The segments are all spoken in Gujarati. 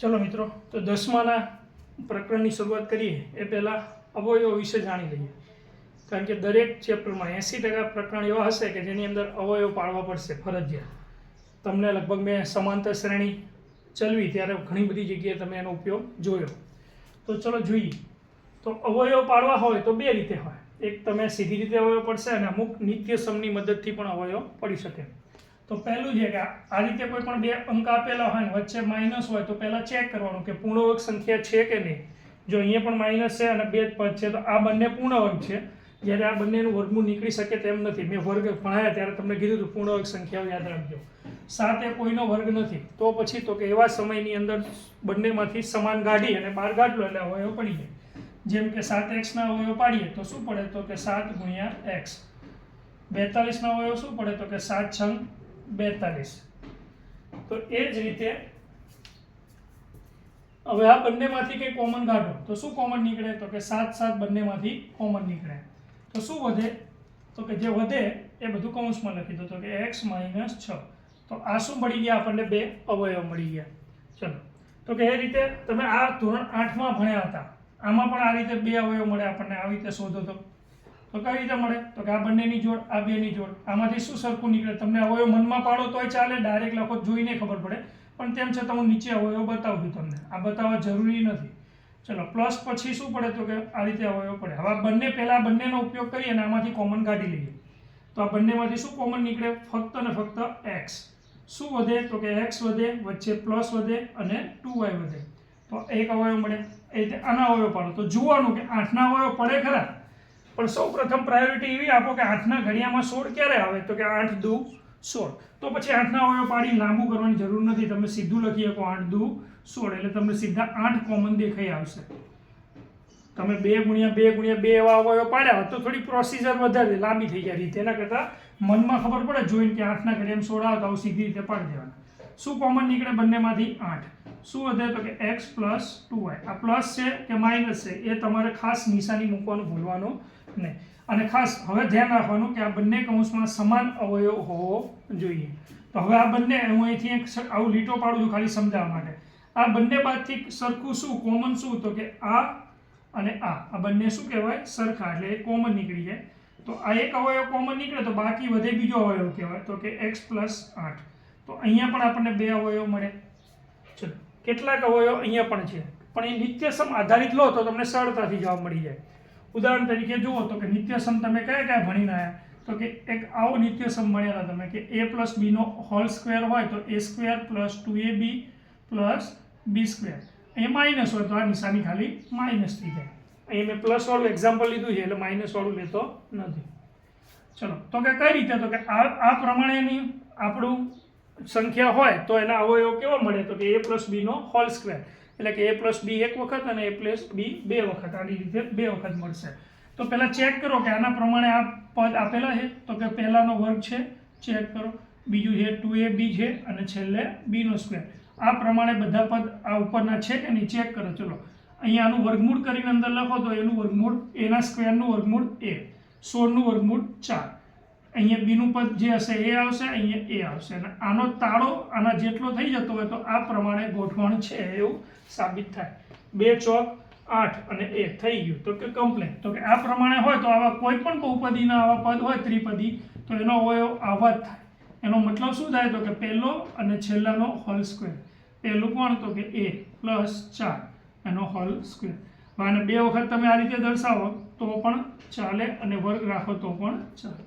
ચલો મિત્રો, તો દસમાના પ્રકરણની શરૂઆત કરીએ. એ પહેલાં અવયવો વિશે જાણી લઈએ. કારણ કે દરેક ચેપ્ટરમાં એંસી ટકા પ્રકરણ એવા હશે કે જેની અંદર અવયવ પાડવા પડશે ફરજિયાત. તમને લગભગ મેં સમાંતર શ્રેણી ચલવી, ત્યારે ઘણી બધી જગ્યાએ તમે એનો ઉપયોગ જોયો. તો ચલો જોઈએ. તો અવયવ પાડવા હોય તો બે રીતે હોય. એક તમે સીધી રીતે અવયવ પડશે અને અમુક નિત્ય સમની મદદથી પણ અવયવ પડી શકે. તો પહેલું છે કે આ રીતે કોઈ પણ બે અંક આપેલા હોય ને વચ્ચે માઇનસ હોય તો પહેલાં ચેક કરવાનું કે પૂર્ણવર્ગ સંખ્યા છે કે નહીં. જો અહીંયા પણ માઇનસ છે અને બે જ પદ છે, તો આ બંને પૂર્ણવર્ગ છે. જ્યારે આ બંનેનું વર્ગમૂળ નીકળી શકે તેમ નથી. મેં વર્ગ ભણાયા ત્યારે તમને કીધું હતું પૂર્ણવર્ગ સંખ્યાઓ યાદ રાખજો. સાત એ કોઈનો વર્ગ નથી. તો પછી તો કે એવા સમયની અંદર બંનેમાંથી સમાન ગાઢી અને બાર ગાઢલો એટલે અવયવ પડી જેમ કે સાત એક્સના અવયવ પાડીએ તો શું પડે તો કે સાત ગુણ્યા એક્સ. બેતાલીસના અવયવ શું પડે તો કે સાત છંગ બેતાલીસ. તો એ જ રીતે હવે આ બંનેમાંથી કંઈ કોમન કાઢો. તો શું કોમન નીકળે? તો કે સાત સાત બંનેમાંથી કોમન નીકળે. તો શું વધે? તો કે જે વધે એ બધું કૌંસમાં લખી દો. તો કે એક્સ માઇનસ છ. તો આ શું મળી ગયા? આપણને બે અવયવ મળી ગયા. ચલો. તો કે એ રીતે તમે આ ધોરણ આઠમાં ભણ્યા હતા. આમાં પણ આ રીતે બે અવયવ મળે આપણને. આવી રીતે શોધો તો. તો કઈ રીતે મળે. તો કે આ બંનેની જોડ, આ બેની જોડ. આમાંથી શું સરખું નીકળે? તમને અવયવ મનમાં પાડો તોય ચાલે ડાયરેક્ટ લખો, જોઈને ખબર પડે. પણ તેમ છતાં હું નીચે અવયવ બતાવું છું તમને. આ બતાવવા જરૂરી નથી. ચલો પ્લસ પછી શું પડે? તો કે આ રીતે અવયવ પડે. હવે આ બંને, પહેલાં બંનેનો ઉપયોગ કરી અને આમાંથી કોમન કાઢી લઈએ. તો આ બંનેમાંથી શું કોમન નીકળે? ફક્ત ને ફક્ત એક્સ શું વધે? તો કે એક્સ વધે, વચ્ચે પ્લસ વધે અને ટુ વાય વધે. તો એક અવયવ મળે. એ રીતે આના અવયવ પાડો. તો જોવાનું કે આઠના અવયવ પડે ખરા? પણ સૌ પ્રથમ પ્રાયોરિટી એવી આપો કે આઠના ઘડિયામાં સોળ ક્યારે આવે? તો કે આઠ, દુ, સોળ. તો પછી આઠના અવયવ પાડી લાંબુ કરવાની જરૂર નથી. તમે સીધું લખી શકો આઠ, દુ, સોળ. એટલે તમને સીધા આઠ કોમન દેખાઈ આવશે. તમે બે ગુણ્યા બે ગુણ્યા બે એવા અવયવ પાડ્યા તો થોડી પ્રોસિજર વધારે લાંબી થઈ જાય. તેના કરતાં મનમાં ખબર પડે જોઈને કે આઠના ઘડિયામાં સોળ આવે તો સીધી રીતે પાડી દેવાના. શું કોમન નીકળે બંનેમાંથી? આઠ. શું વધે? તો કે એક્સ પ્લસ ટુ વાય આ પ્લસ છે કે માઇનસ છે? એ તમારે ખાસ નિશાની મૂકવાનું, ભૂલવાનું નહીં અને ખાસ હવે ધ્યાન રાખવાનું કે આ બંને કૌંસમાં સમાન અવયવ હોવો જોઈએ. તો હવે આ બંને, હું અહીંથી એક આવું લીટો પાડું છું ખાલી સમજાવવા માટે. આ બંને બાદથી સરખું શું, કોમન શું? તો કે આ અને આ. આ બંને શું કહેવાય? સરખા. એટલે એ કોમન નીકળી જાય. તો આ એક અવયવ કોમન નીકળે તો બાકી વધે બીજો અવયવ કહેવાય. તો કે એક્સ પ્લસ આઠ. તો અહીંયા પણ આપણને બે અવયવ મળે. ચલો. કેટલાક અવયવ અહીંયા પણ છે. પણ એ નિત્યસમ આધારિત લો તો તમને સરળતાથી જવાબ મળી જાય. ઉદાહરણ તરીકે જુઓ તો કે નિત્યસમ તમે કયા કયા ભણીને આવ્યા તો કે એક આવો નિત્યસમ મળેલા તમે કે એ પ્લસ બીનો હોલ સ્ક્વેર હોય તો a square plus two a b plus b square અહીંયા માઇનસ હોય તો આ નિશાની ખાલી માઇનસ થઈ જાય. અહીં મેં પ્લસ વાળું એક્ઝામ્પલ લીધું છે એટલે માઇનસ વાળું લેતો નથી. ચલો, તો કે કઈ રીતે? તો કે આ આ પ્રમાણેની આપણું સંખ્યા હોય તો એના અવયવ કેવા મળે? તો કે એ પ્લસ બીનો હોલ સ્ક્વેર એટલે કે એ પ્લસ બી એક વખત અને એ પ્લસ બી બે વખત. આની રીતે બે વખત મળશે. તો પહેલાં ચેક કરો કે આના પ્રમાણે આ પદ આપેલા છે. તો કે પહેલાંનો વર્ગ છે ચેક કરો. બીજું છે ટુ એ બી છે અને છેલ્લે બીનો સ્ક્વેર આ પ્રમાણે બધા પદ આ ઉપરના છે કે નહીં ચેક કરો. ચલો. અહીંયા આનું વર્ગમૂળ કરીને અંદર લખો તો એનું વર્ગમૂળ એના સ્ક્વેરનું વર્ગમૂળ એ સોળનું વર્ગમૂળ ચાર. અહીંયા બીનું પદ જે હશે એ આવશે, અહીંયા એ આવશે. અને આનો તાળો આના જેટલો થઈ જતો હોય તો આ પ્રમાણે ગોઠવણ છે એવું સાબિત થાય. બે ચોક આઠ અને એ થઈ ગયું. તો કે કમ્પ્લેટ તો કે આ પ્રમાણે હોય તો આવા કોઈ પણ બહુપદીના આવા પદ હોય, ત્રિપદી, તો એનો અવયવ આવા જ થાય. એનો મતલબ શું થાય? તો કે પહેલો અને છેલ્લાનો હોલ સ્ક્વેર પહેલું કોણ? તો કે એ પ્લસ ચાર એનો હોલ સ્ક્વેર આને બે વખત તમે આ રીતે દર્શાવો, તો પણ ચાલે અને વર્ગ રાખો તો પણ ચાલે.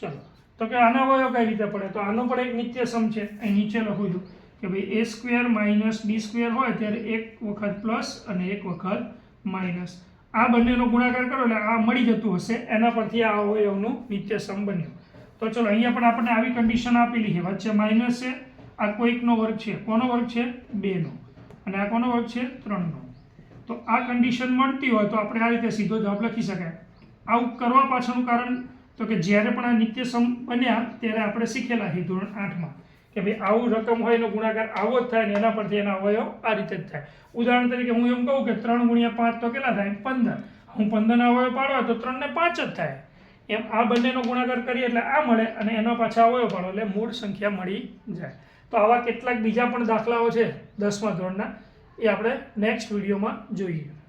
ચલો. તો કે આના વયો કઈ રીતે પડે? તો આનો પણ એક નિત્ય છે. અહીં નીચે લખું છું કે ભાઈ a square minus b square હોય ત્યારે એક વખત પ્લસ અને એક વખત માઇનસ આ બંનેનો ગુણાકાર કરો એટલે આ મળી જતું હશે. એના પરથી આ અવયવનું નિત્ય બન્યું. તો ચલો, અહીંયા પણ આપણને આવી કન્ડિશન આપેલી છે. વચ્ચે માઇનસ છે. આ કોઈકનો વર્ગ છે. કોનો વર્ગ છે? બેનો અને આ કોનો વર્ગ છે? ત્રણનો તો આ કન્ડિશન મળતી હોય તો આપણે આ રીતે સીધો જવાબ લખી શકાય. આવું કરવા પાછળનું કારણ તો કે જ્યારે પણ આ નિત્ય સમ બન્યા ત્યારે આપણે શીખેલા છે ધોરણ આઠમાં કે ભાઈ આવું રકમ હોય એનો ગુણાકાર આવો જ થાય ને એના પરથી એના અવયવ આ રીતે જ થાય. ઉદાહરણ તરીકે હું એમ કહું કે ત્રણ ગુણ્યા પાંચ તો કેટલા થાય? પંદર. હું પંદરના અવયવ પાડવા તો ત્રણને પાંચ જ થાય. એમ આ બંનેનો ગુણાકાર કરીએ એટલે આ મળે અને એનો પાછા અવયવ પાડો એટલે મૂળ સંખ્યા મળી જાય. તો આવા કેટલાક બીજા પણ દાખલાઓ છે દસમા ધોરણના. એ આપણે નેક્સ્ટ વિડીયોમાં જોઈએ.